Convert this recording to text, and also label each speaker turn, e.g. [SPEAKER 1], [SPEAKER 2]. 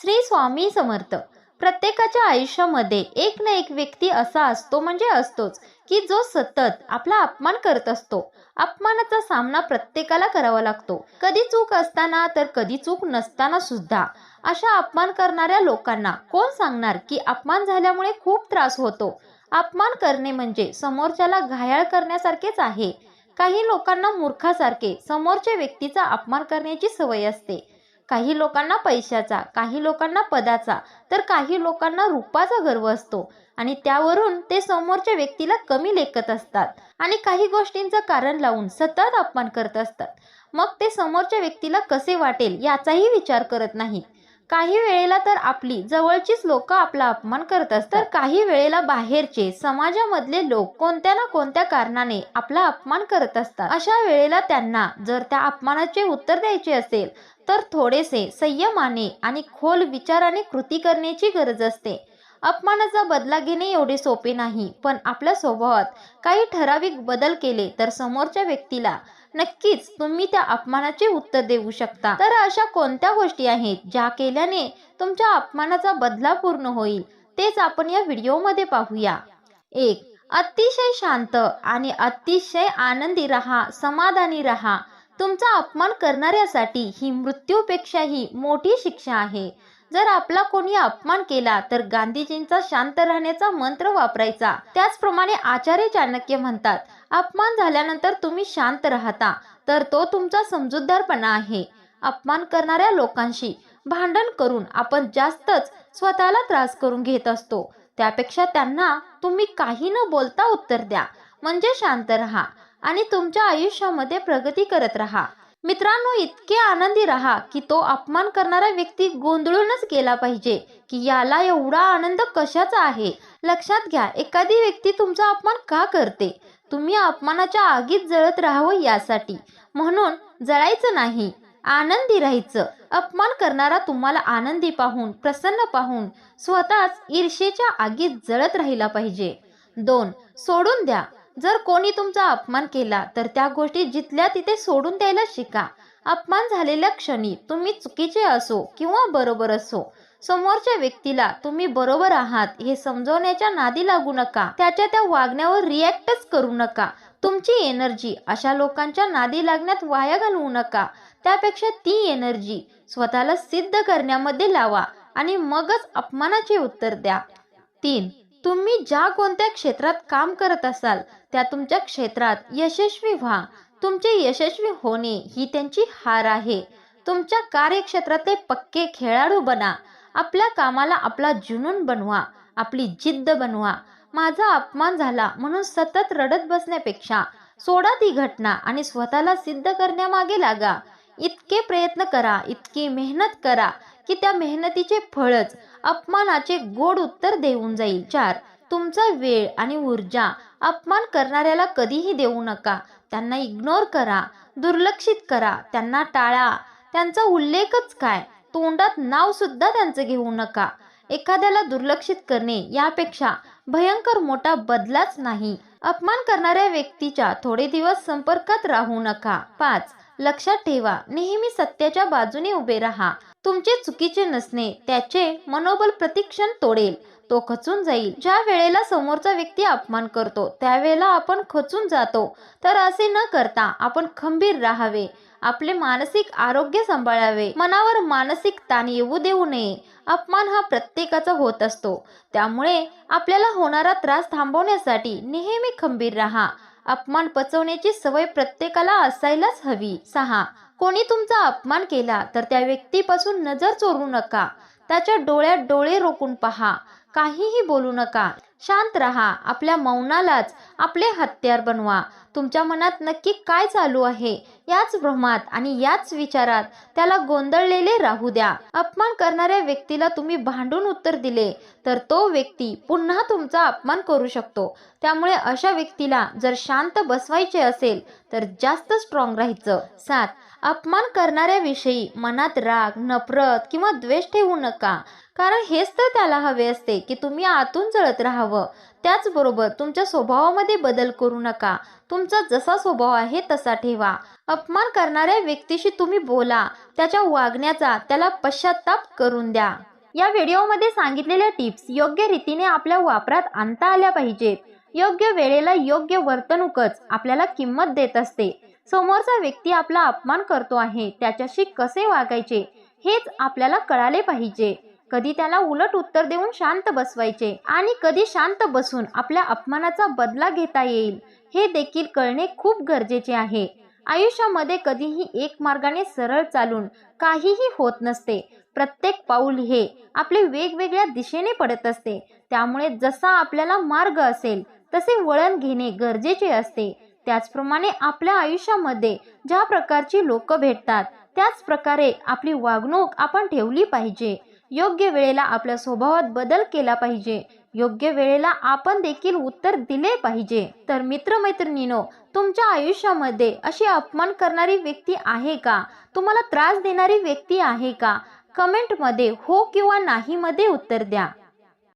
[SPEAKER 1] श्री स्वामी समर्थ. प्रत्येकाच्या आयुष्यामध्ये एक ना एक व्यक्ती असा असतो म्हणजे असतोच की जो सतत आपला अपमान करत असतो. अपमानाचा सामना प्रत्येकाला करावा लागतो. कधी चूक असताना तर कधी चूक नसताना सुद्धा. अशा अपमान करणाऱ्या लोकांना कोण सांगणार की अपमान झाल्यामुळे खूप त्रास होतो? अपमान करणे म्हणजे समोरच्याला घायाळ करण्यासारखेच आहे. काही लोकांना मूर्खासारखे समोरच्या व्यक्तीचा अपमान करण्याची सवय असते. काही लोकांना पैशाचा काही लोकांना पदाचा तर काही लोकांना रूपाचा गर्व असतो. आणि त्यावरून ते समोरच्या व्यक्तीला कमी लेखत असतात आणि काही गोष्टींचं कारण लावून सतत अपमान करत असतात. मग ते समोरच्या व्यक्तीला कसे वाटेल याचाही विचार करत नाहीत. काही वेळेला तर आपली जवळचीच लोक आपला अपमान करत तर काही वेळेला बाहेरचे समाजामधले लोक कोणत्या ना कोणत्या कारणाने आपला अपमान करत असतात. अशा वेळेला त्यांना जर त्या अपमानाचे उत्तर द्यायचे असेल तर थोडेसे संयमाने आणि खोल विचाराने कृती करण्याची गरज असते. अपमानाचा बदला घेणे एवढे सोपे नाही पण आपल्या स्वभावात काही ठराविक बदल केले तर समोरच्या व्यक्तीला नक्कीच तुम्ही त्या अपमानाचे उत्तर देऊ शकता. तर अशा कोणत्या गोष्टी आहेत ज्या केल्याने तुमच्या अपमानाचा बदला पूर्ण होईल? तेच आपण या व्हिडिओमध्ये पाहूया. एक अतिशय शांत आणि अतिशय आनंदी रहा समाधानी रहा. तुमचा अपमान करणाऱ्यासाठी ही मृत्यूपेक्षाही मोठी शिक्षा आहे. जर आपला कोणी अपमान केला तर गांधीजींचा शांत राहण्याचा मंत्र वापरायचा. त्याचप्रमाणे आचार्य चाणक्य म्हणतात अपमान झाल्यानंतर तुम्ही शांत राहता तर तो तुमचा समजूतदारपणा आहे. अपमान करणाऱ्या लोकांशी भांडण करून आपण जास्तच स्वतःला त्रास करून घेत असतो. त्यापेक्षा त्यांना तुम्ही काही न बोलता उत्तर द्या. म्हणजे शांत राहा आणि तुमच्या आयुष्यामध्ये प्रगती करत राहा. मित्रांनो इतके आनंदी राहा की तो अपमान करणारा व्यक्ती गोंधळूनच गेला पाहिजे की याला एवढा आनंद कशाचा आहे? लक्षात घ्या एखादी व्यक्ती तुमचा अपमान का करते? तुम्ही अपमानाच्या आगीत जळत राहावं यासाठी. म्हणून जळायचं नाही आनंदी राहायचं. अपमान करणारा तुम्हाला आनंदी पाहून प्रसन्न पाहून स्वतःच ईर्षेच्या आगीत जळत राहिला पाहिजे. दोन सोडून द्या. जर कोणी तुमचा अपमान केला तर त्या गोष्टी जिथल्या तिथे सोडून द्यायला शिका. अपमान झालेल्या क्षणी तुम्ही चुकीचे असो किंवा बरोबर असो समोरच्या व्यक्तीला तुम्ही बरोबर आहात हे समजवण्याच्या नादी लागू नका. त्याच्या त्या वागण्यावर रिॲक्टच करू नका. तुमची एनर्जी अशा लोकांच्या नादी लागण्यात वाया घालवू नका. त्यापेक्षा ती एनर्जी स्वतःला सिद्ध करण्यामध्ये लावा आणि मगच अपमानाचे उत्तर द्या. तीन तुम्ही ज्या कोणत्या क्षेत्रात काम करत असाल त्या तुमच्या क्षेत्रात यशस्वी व्हा. तुमचे यशस्वी होणे ही त्यांची हार आहे. तुमच्या कार्यक्षेत्रातले पक्के खेळाडू बना. आपल्या कामाला आपला जुनून बनवा. आपली जिद्द बनवा. माझा अपमान झाला म्हणून सतत रडत बसण्यापेक्षा सोडा ती घटना आणि स्वतःला सिद्ध करण्यामागे लागा. इतके प्रयत्न करा इतकी मेहनत करा की त्या मेहनतीचे फळच अपमानाचे गोड उत्तर देऊन जाईल. चार तुमचा वेळ आणि ऊर्जा अपमान करणाऱ्याला कधीही देऊ नका. त्यांना इग्नोर करा दुर्लक्षित करा त्यांना टाळा. त्यांचा उल्लेखच काय? तोंडात नाव सुद्धा त्यांचं घेऊ नका. एखाद्याला दुर्लक्षित करणे यापेक्षा भयंकर मोठा बदलाच नाही. अपमान करणाऱ्या व्यक्तीच्या थोडे दिवस संपर्कात राहू नका. पाच लक्षात ठेवा नेहमी सत्याच्या बाजूने उभे राहा. तुमचे चुकीचे नसणे त्याचे मनोबल प्रतिक्षण तोडेल. तो खचून जाईल. ज्या वेळेला समोरचा व्यक्ती अपमान करतो त्यावेळेला आपण खचून जातो. तर असे न करता आपण खंबीर राहावे. आपले मानसिक आरोग्य सांभाळावे. मनावर मानसिक ताण येऊ देऊ नये. अपमान हा प्रत्येकाचा होत असतो. त्यामुळे आपल्याला होणारा त्रास थांबवण्यासाठी नेहमी खंबीर राहा. अपमान पचवण्याची सवय प्रत्येकाला असायलाच हवी. सहा. कोणी तुमचा अपमान केला तर त्या व्यक्तीपासून नजर चोरू नका. त्याच्या डोळ्यात डोळे रोखून पहा. काहीही बोलू नका. शांत रहा. आपल्या मौनालाच आपले हत्यार बनवा. तुमच्या मनात नक्की काय चालू आहे? याच भ्रमात आणि याच विचारात त्याला गोंधळलेले राहू द्या. अपमान करणाऱ्या व्यक्तीला तुम्ही भांडून उत्तर दिले तर तो व्यक्ती पुन्हा तुमचा अपमान करू शकतो. त्यामुळे अशा व्यक्तीला जर शांत बसवायचे असेल तर जास्त स्ट्रॉंग राहायचं. सात. अपमान करणाऱ्याविषयी मनात राग नफरत किंवा द्वेष ठेवू नका. कारण हेच तर त्याला हवे असते की तुम्ही आतून जळत राहावं. त्याचबरोबर तुमच्या स्वभावामध्ये बदल करू नका. तुमचा जसा स्वभाव आहे तसा ठेवा. अपमान करणाऱ्या व्यक्तीशी तुम्ही बोला. त्याच्या वागण्याचा त्याला पश्चाताप करून द्या. या व्हिडिओमध्ये सांगितलेल्या टिप्स योग्य रीतीने आपल्या वापरात आणता आल्या पाहिजेत. योग्य वेळेला योग्य वर्तणूकच आपल्याला किंमत देत असते. समोरचा व्यक्ती आपला अपमान करतो आहे त्याच्याशी कसे वागायचे हेच आपल्याला कळाले पाहिजे. कधी त्याला उलट उत्तर देऊन शांत बसवायचे आणि कधी शांत बसून आपल्या अपमानाचा बदला घेता येईल हे देखील कळणे खूप गरजेचे आहे. आयुष्यामध्ये कधीही एक मार्गाने सरळ चालून काहीही होत नसते. प्रत्येक पाऊल हे आपले वेगवेगळ्या दिशेने पडत असते. त्यामुळे जसा आपल्याला मार्ग असेल तसे वळण घेणे गरजेचे असते. त्याचप्रमाणे आपल्या आयुष्यामध्ये ज्या प्रकारची लोक भेटतात त्याच प्रकारे आपली वागणूक आपण ठेवली पाहिजे. योग्य वेळेला आपल्या स्वभावात बदल केला पाहिजे. योग्य वेळेला आपण देखील उत्तर दिले पाहिजे. तर मित्रमैत्रिणीनो तुमच्या आयुष्यामध्ये अशी अपमान करणारी व्यक्ती आहे का? तुम्हाला त्रास देणारी व्यक्ती आहे का? कमेंटमध्ये हो किंवा नाही मध्ये उत्तर द्या.